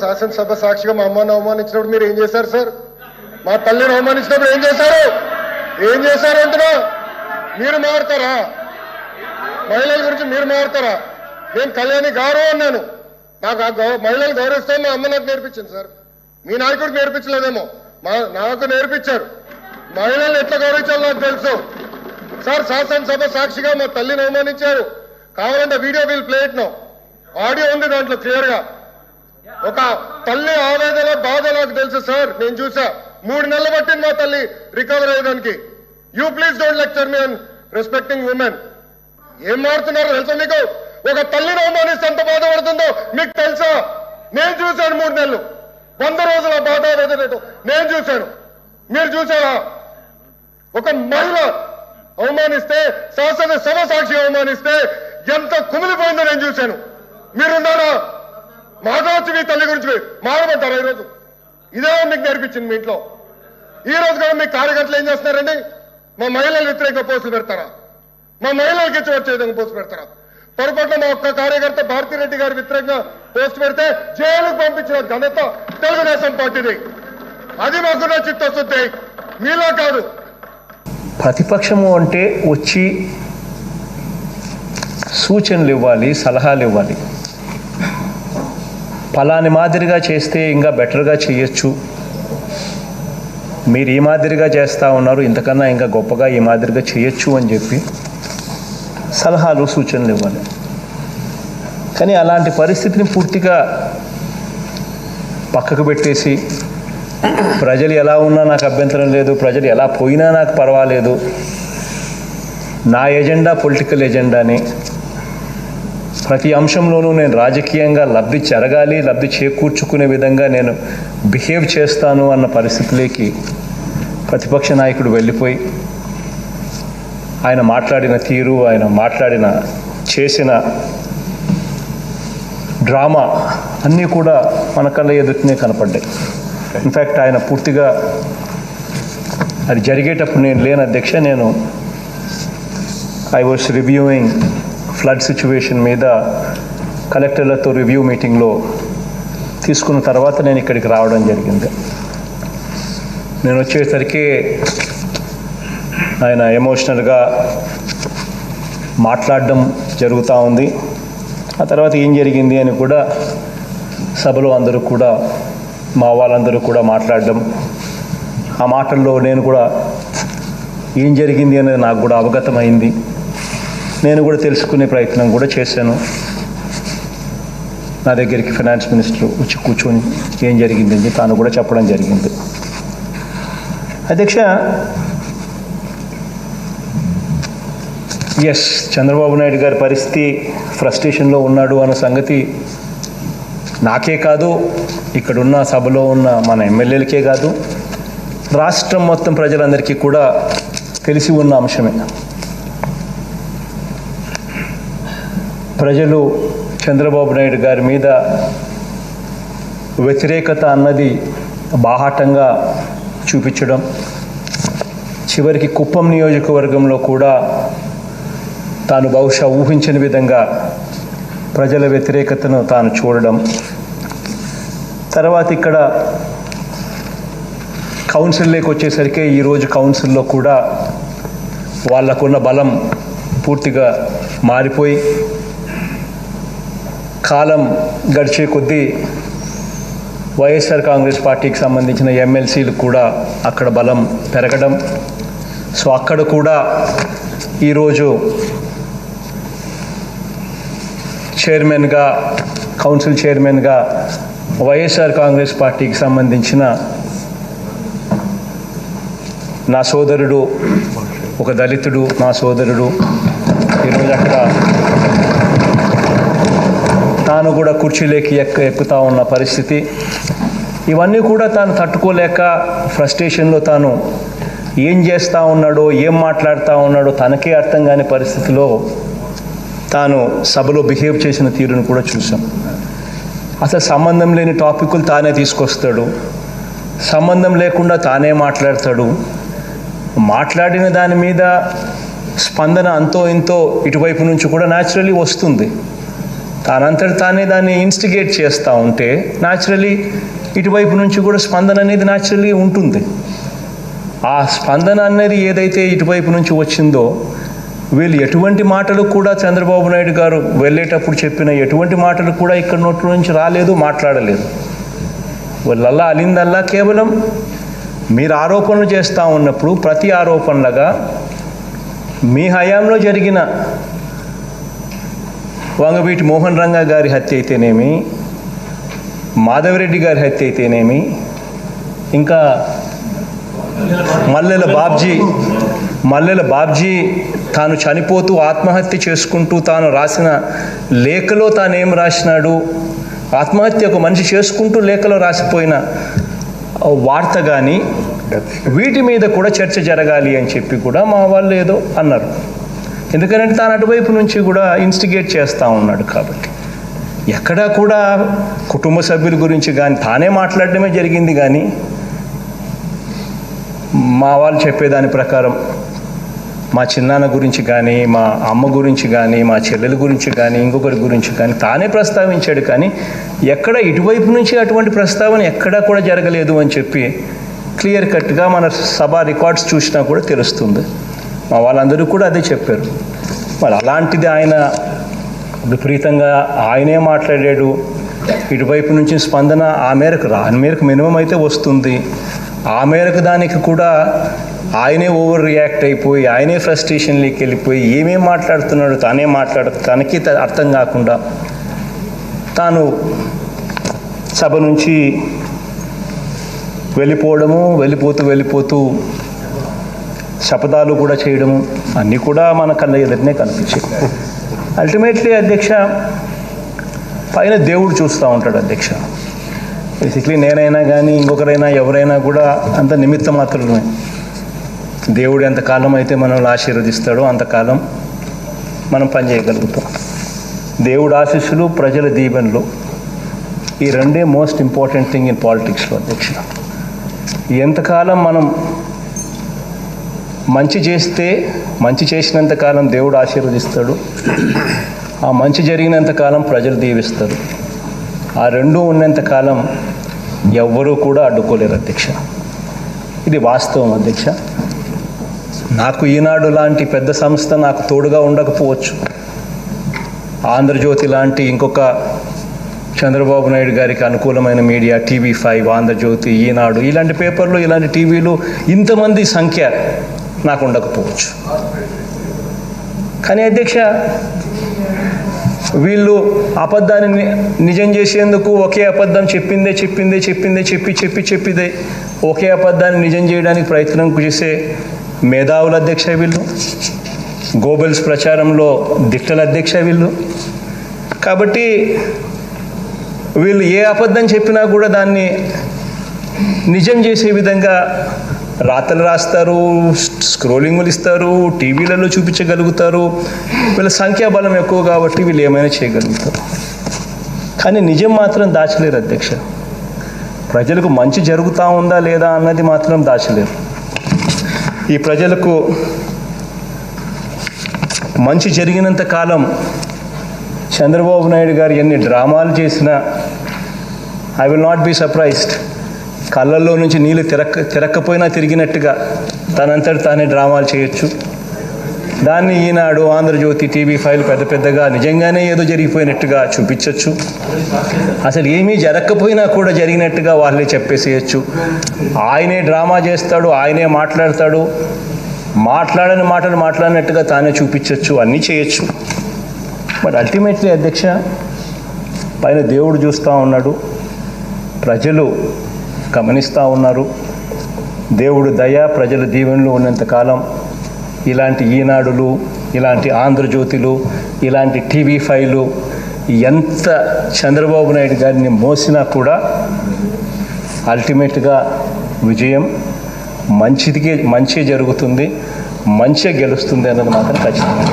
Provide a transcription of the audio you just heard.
శాసనసభ సాక్షిగా మా అమ్మను అవమానించినప్పుడు మీరు ఏం చేశారు సార్? మా తల్లిని అవమానించినప్పుడు ఏం చేశారు? ఏం చేశారు అంటున్నా? మీరు మారుతారా? మహిళల గురించి మీరు మారుతారా? నేను కళ్యాణి గౌరవం అన్నాను. నాకు ఆ గౌ మహిళలు గౌరవిస్తాను మా అమ్మ నాకు నేర్పించింది సార్. మీ నాయకుడికి నేర్పించలేదేమో. మా నాకు నేర్పించారు. మహిళలు ఎట్లా గౌరవించాలో నాకు తెలుసు. సార్ శాసనసభ సాక్షిగా మా తల్లిని అవమానించారు. కావాలంటే వీడియో వీల్ ప్లేట్ను నో ఆడియో ఉంది దాంట్లో క్లియర్గా ఒక తల్లి ఆవేదన బాధ నాకు తెలుసు సార్. నేను చూసా. మూడు నెలలు పట్టింది మా తల్లి recover అయ్యడానికి. You please don't lecture me and respecting women ఏం మారుతున్నారో తెలుసా మీకు? ఒక తల్లిని అవమానిస్తే ఎంత బాధపడుతుందో మీకు తెలుసా? నేను చూశాను మూడు నెలలు. వంద రోజుల బాధ వేదనతో నేను చూశాను. మీరు చూసారా ఒక మహిళ అవమానిస్తే శాసన సభ సాక్షి అవమానిస్తే ఎంత కుమిలిపోయిందో నేను చూశాను. మీరున్నారా? మాధవచ్చు మీ తల్లి గురించి మారమంటారా ఈరోజు? ఇదే మీకు నేర్పించింది మీ ఇంట్లో. ఈ రోజు కూడా మీ కార్యకర్తలు ఏం చేస్తున్నారండి? మా మహిళలు వ్యతిరేకంగా పోస్టులు పెడతారా? మా మహిళలకు ఇచ్చి వచ్చే విధంగా పోస్ట్ పెడతారా? పొరపాటున మా ఒక్క కార్యకర్త భారతిరెడ్డి గారి వ్యతిరేకంగా పోస్ట్ పెడితే జైలుకు పంపించిన ఘనత తెలుగుదేశం పార్టీది. అది మాకున్న చిత్తశుద్ధి. మీలో కాదు. ప్రతిపక్షము అంటే వచ్చి సూచనలు ఇవ్వాలి సలహాలు ఇవ్వాలి. ఫలాని మాదిరిగా చేస్తే ఇంకా బెటర్గా చేయొచ్చు. మీరు ఈ మాదిరిగా చేస్తూ ఉన్నారు ఇంతకన్నా ఇంకా గొప్పగా ఈ మాదిరిగా చేయొచ్చు అని చెప్పి సలహాలు సూచనలు ఇవ్వాలి. కానీ అలాంటి పరిస్థితిని పూర్తిగా పక్కకు పెట్టేసి ప్రజలు ఎలా ఉన్నా నాకు అభ్యంతరం లేదు ప్రజలు ఎలా పోయినా నాకు పర్వాలేదు. నా ఎజెండా పొలిటికల్ ఎజెండాని. ప్రతి అంశంలోనూ నేను రాజకీయంగా లబ్ధి చెరగాలి లబ్ధి చేకూర్చుకునే విధంగా నేను బిహేవ్ చేస్తాను అన్న పరిస్థితిలోకి ప్రతిపక్ష నాయకుడు వెళ్ళిపోయి ఆయన మాట్లాడిన తీరు ఆయన మాట్లాడిన చేసిన డ్రామా అన్నీ కూడా మన కళ్ళ ఎదుటినే కనపడ్డాయి. ఇన్ఫ్యాక్ట్ ఆయన పూర్తిగా అది జరిగేటప్పుడు నేను లేని అధ్యక్ష నేను I was reviewing flood situation మీద కలెక్టర్లతో రివ్యూ మీటింగ్లో తీసుకున్న తర్వాత నేను ఇక్కడికి రావడం జరిగింది. నేను వచ్చేసరికి ఆయన ఎమోషనల్గా మాట్లాడడం జరుగుతూ ఉంది. ఆ తర్వాత ఏం జరిగింది అని కూడా సభలో అందరూ కూడా మా వాళ్ళందరూ కూడా మాట్లాడడం. ఆ మాటల్లో నేను కూడా ఏం జరిగింది అనేది నాకు కూడా అవగతమైంది. నేను కూడా తెలుసుకునే ప్రయత్నం కూడా చేశాను. నా దగ్గరికి ఫైనాన్స్ మినిస్టర్ వచ్చి కూర్చొని ఏం జరిగిందని తాను కూడా చెప్పడం జరిగింది. అధ్యక్ష ఎస్ చంద్రబాబు నాయుడు గారి పరిస్థితి ఫ్రస్ట్రేషన్లో ఉన్నాడు అన్న సంగతి నాకే కాదు ఇక్కడున్న సభలో ఉన్న మన ఎమ్మెల్యేలకే కాదు రాష్ట్రం మొత్తం ప్రజలందరికీ కూడా తెలిసి ఉన్న అంశమే. ప్రజలు చంద్రబాబు నాయుడు గారి మీద వ్యతిరేకత అన్నది బాహాటంగా చూపించడం చివరికి కుప్పం నియోజకవర్గంలో కూడా తాను బహుశా ఊహించని విధంగా ప్రజల వ్యతిరేకతను తాను చూడడం. తర్వాత ఇక్కడ కౌన్సిల్లోకి వచ్చేసరికి ఈరోజు కౌన్సిల్లో కూడా వాళ్ళకున్న బలం పూర్తిగా మారిపోయి కాలం గడిచే కొద్దీ వైఎస్ఆర్ కాంగ్రెస్ పార్టీకి సంబంధించిన ఎమ్మెల్సీలు కూడా అక్కడ బలం పెరగడం సో అక్కడ కూడా ఈరోజు చైర్మన్గా కౌన్సిల్ చైర్మన్గా వైఎస్ఆర్ కాంగ్రెస్ పార్టీకి సంబంధించిన నా సోదరుడు ఒక దళితుడు నా సోదరుడు. ఈరోజు అక్కడ తాను కూడా కుర్చీలోకి ఎక్క ఎక్కుతా ఉన్న పరిస్థితి. ఇవన్నీ కూడా తాను తట్టుకోలేక ఫ్రస్ట్రేషన్లో తాను ఏం చేస్తూ ఉన్నాడో ఏం మాట్లాడుతూ ఉన్నాడో తనకే అర్థం కాని పరిస్థితిలో తాను సభలో బిహేవ్ చేసిన తీరును కూడా చూసాం అసలు సంబంధం లేని టాపిక్లు తానే తీసుకొస్తాడు. సంబంధం లేకుండా తానే మాట్లాడతాడు. మాట్లాడిన దాని మీద స్పందన అంతో ఇంతో ఇటువైపు నుంచి కూడా న్యాచురలీ వస్తుంది. తానంతటి తానే దాన్ని ఇన్స్టిగేట్ చేస్తూ ఉంటే న్యాచురలీ ఇటువైపు నుంచి కూడా స్పందన అనేది న్యాచురలీ ఉంటుంది. ఆ స్పందన అనేది ఏదైతే ఇటువైపు నుంచి వచ్చిందో వీళ్ళు ఎటువంటి మాటలు కూడా చంద్రబాబు నాయుడు గారు వెళ్ళేటప్పుడు చెప్పిన ఎటువంటి మాటలు కూడా ఇక్కడ నోట్ల నుంచి రాలేదు మాట్లాడలేదు. వాళ్ళల్లా అలిందల్లా కేవలం మీరు ఆరోపణలు చేస్తూ ఉన్నప్పుడు ప్రతి ఆరోపణలుగా మీ హయాంలో జరిగిన వంగవీటి మోహన్ రంగా గారి హత్య అయితేనేమి మాధవరెడ్డి గారి హత్య అయితేనేమి ఇంకా మల్లెల బాబ్జీ మల్లెల బాబ్జీ తాను చనిపోతూ ఆత్మహత్య చేసుకుంటూ తాను రాసిన లేఖలో తాను ఏం రాసినాడు? ఆత్మహత్య ఒక మనిషి చేసుకుంటూ లేఖలో రాసిపోయిన వార్త కానీ వీటి మీద కూడా చర్చ జరగాలి అని చెప్పి కూడా మా వాళ్ళు ఏదో అన్నారు. ఎందుకంటే తాను అటువైపు నుంచి కూడా ఇన్స్టిగేట్ చేస్తూ ఉన్నాడు కాబట్టి. ఎక్కడా కూడా కుటుంబ సభ్యుల గురించి కానీ తానే మాట్లాడడమే జరిగింది కానీ మా వాళ్ళు చెప్పేదాని ప్రకారం మా చిన్నాన్న గురించి కానీ మా అమ్మ గురించి కానీ మా చెల్లెల గురించి కానీ ఇంకొకరి గురించి కానీ తానే ప్రస్తావించాడు కానీ ఎక్కడ ఇటువైపు నుంచి అటువంటి ప్రస్తావన ఎక్కడా కూడా జరగలేదు అని చెప్పి క్లియర్ కట్గా మన సభ రికార్డ్స్ చూసినా కూడా తెలుస్తుంది. మా వాళ్ళందరూ కూడా అదే చెప్పారు. మరి అలాంటిది ఆయన విపరీతంగా ఆయనే మాట్లాడాడు. ఇటువైపు నుంచి స్పందన ఆ మేరకు రా మేరకు మినిమం అయితే వస్తుంది. ఆ మేరకు దానికి కూడా ఆయనే ఓవర్ రియాక్ట్ అయిపోయి ఆయనే ఫ్రస్ట్రేషన్లోకి వెళ్ళిపోయి ఏమేం మాట్లాడుతున్నాడు తానే మాట్లాడు తనకి త- అర్థం కాకుండా తాను సభ నుంచి వెళ్ళిపోవడము వెళ్ళిపోతూ వెళ్ళిపోతూ శపథాలు కూడా చేయడము అన్నీ కూడా మన కళ్ళ ఎదురునే కనిపించాయి అల్టిమేట్లీ అధ్యక్ష పైన దేవుడు చూస్తూ ఉంటాడు అధ్యక్ష. బేసిక్లీ నేనైనా కానీ ఇంకొకరైనా ఎవరైనా కూడా అంత నిమిత్త మాత్రమే. దేవుడు ఎంతకాలం అయితే మనల్ని ఆశీర్వదిస్తాడో అంతకాలం మనం పనిచేయగలుగుతాం దేవుడు ఆశీస్సులు ప్రజల దీవెనలు. ఈ రెండే మోస్ట్ ఇంపార్టెంట్ థింగ్ ఇన్ పాలిటిక్స్లో అధ్యక్ష. ఎంతకాలం మనం మంచి చేస్తే మంచి చేసినంత కాలం దేవుడు ఆశీర్వదిస్తాడు. ఆ మంచి జరిగినంత కాలం ప్రజలు దీవిస్తారు. ఆ రెండూ ఉన్నంత కాలం ఎవ్వరూ కూడా అడ్డుకోలేరు అధ్యక్ష. ఇది వాస్తవం అధ్యక్ష. నాకు ఈనాడు లాంటి పెద్ద సంస్థ నాకు తోడుగా ఉండకపోవచ్చు. ఆంధ్రజ్యోతి లాంటి ఇంకొక చంద్రబాబు నాయుడు గారికి అనుకూలమైన media TV five Andhra Jyothi Eenadu ఇలాంటి పేపర్లు ఇలాంటి టీవీలు ఇంతమంది సంఖ్య నాకు ఉండకపోవచ్చు. కానీ అధ్యక్ష వీళ్ళు అబద్ధాన్ని నిజం చేసేందుకు ఒకే అబద్ధం చెప్పిందే చెప్పిందే చెప్పిందే చెప్పి చెప్పి చెప్పిదే ఒకే అబద్ధాన్ని నిజం చేయడానికి ప్రయత్నం చేసే మేధావుల అధ్యక్ష వీళ్ళు గోబెల్స్ ప్రచారంలో దిట్టల అధ్యక్ష వీళ్ళు. కాబట్టి వీళ్ళు ఏ అబద్ధం చెప్పినా కూడా దాన్ని నిజం చేసే విధంగా రాతలు రాస్తారు స్క్రోలింగులు ఇస్తారు టీవీలలో చూపించగలుగుతారు. వీళ్ళ సంఖ్యాబలం ఎక్కువ కాబట్టి వీళ్ళు ఏమైనా చేయగలుగుతారు. కానీ నిజం మాత్రం దాచలేరు అధ్యక్ష. ప్రజలకు మంచి జరుగుతూ ఉందా లేదా అన్నది మాత్రం దాచలేరు. ఈ ప్రజలకు మంచి జరిగినంత కాలం చంద్రబాబు నాయుడు గారు ఎన్ని డ్రామాలు చేసినా I will not be surprised కళ్ళల్లో నుంచి నీళ్ళు తిరక్క తిరక్కపోయినా తిరిగినట్టుగా తనంతటి తానే డ్రామాలు చేయొచ్చు. దాన్ని ఈనాడు ఆంధ్రజ్యోతి టీవీ ఫైల్ పెద్ద పెద్దగా నిజంగానే ఏదో జరిగిపోయినట్టుగా చూపించవచ్చు అసలు ఏమీ జరగకపోయినా కూడా జరిగినట్టుగా వాళ్ళే చెప్పేసేయచ్చు. ఆయనే డ్రామా చేస్తాడు ఆయనే మాట్లాడతాడు. మాట్లాడని మాటలు మాట్లాడినట్టుగా తానే చూపించవచ్చు అన్నీ చేయొచ్చు. బట్ అల్టిమేట్లీ అధ్యక్ష పైన దేవుడు చూస్తూ ఉన్నాడు. ప్రజలు గమనిస్తూ ఉన్నారు. దేవుడు దయ ప్రజల దీవెనలు ఉన్నంతకాలం ఇలాంటి ఈనాడులు ఇలాంటి ఆంధ్రజ్యోతిలు ఇలాంటి టీవీ ఫైలు ఎంత చంద్రబాబు నాయుడు గారిని మోసినా కూడా అల్టిమేట్గా విజయం మంచిదికే మంచి జరుగుతుంది మంచిగా గెలుస్తుంది అన్నది మాత్రం ఖచ్చితంగా.